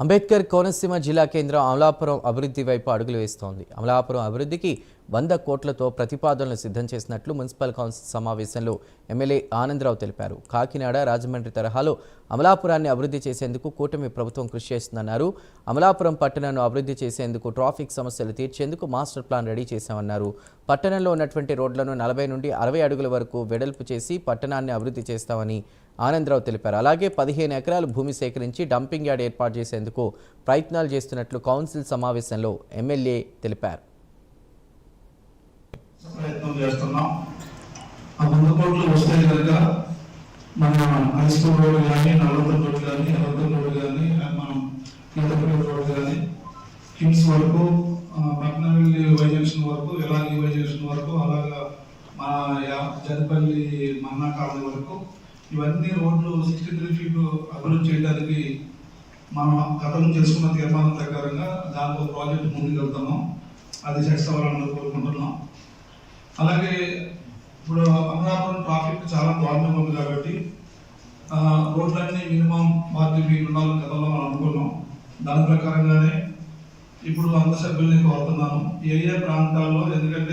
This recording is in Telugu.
అంబేద్కర్ కోనసీమ జిల్లా కేంద్రం అమలాపురం అభివృద్ధి వైపు అడుగులు వేస్తోంది. అమలాపురం అభివృద్ధికి వంద కోట్లతో ప్రతిపాదనలు సిద్ధం చేసినట్లు మున్సిపల్ కౌన్సిల్ సమావేశంలో ఎమ్మెల్యే ఆనందరావు తెలిపారు. కాకినాడ రాజమండ్రి తరహాలో అమలాపురాన్ని అభివృద్ధి చేసేందుకు కూటమి ప్రభుత్వం కృషి చేస్తుందన్నారు. అమలాపురం పట్టణాన్ని అభివృద్ధి చేసేందుకు ట్రాఫిక్ సమస్యలు తీర్చేందుకు మాస్టర్ ప్లాన్ రెడీ చేశామన్నారు. పట్టణంలో ఉన్నటువంటి రోడ్లను నలభై నుండి అరవై అడుగుల వరకు వెడల్పు చేసి పట్టణాన్ని అభివృద్ధి చేస్తామని ఆనందరావు తెలిపారు. అలాగే పదిహేను ఎకరాలు భూమి సేకరించి డంపింగ్ యార్డ్ ఏర్పాటు చేసేందుకు ప్రయత్నాలు చేస్తున్నట్లు కౌన్సిల్ సమావేశంలో ఎమ్మెల్యే తెలిపారు. చేస్తున్నాం. ఆ వంద కోట్లు వస్తే కనుక మన హైస్కూల్ రోడ్డు కానీ నల్లవరం రోడ్డు కానీ ఎర్రవరం రోడ్డు కానీ మనం గీతపల్లి రోడ్ కానీ కిమ్స్ వరకు పట్నవెల్లి వై జంక్షన్ వరకు ఎలాగి వై జంక్షన్ వరకు అలాగా మన జనపల్లి మన్నా కాలనీ వరకు ఇవన్నీ రోడ్లు సిక్స్టీ త్రీ ఫీట్ అభివృద్ధి చేయడానికి మనం గతం చేసుకున్న తీర్మానం ప్రకారంగా దాంట్లో ప్రాజెక్ట్ ముందుకు వెళ్తున్నాం అది సక్సెస్ అవ్వాలని కోరుకుంటున్నాం. అలాగే ఇప్పుడు అమలాపురం ట్రాఫిక్ చాలా ప్రాబ్లం ఉంది కాబట్టి రోడ్లన్నీ మినిమం ఫార్టీ ఫీట్ ఉండాలని గతంలో మనం అనుకున్నాం. దాని ప్రకారంగానే ఇప్పుడు అందరి సభ్యుల్ని కోరుతున్నాను. ఏ ఏ ప్రాంతాల్లో ఎందుకంటే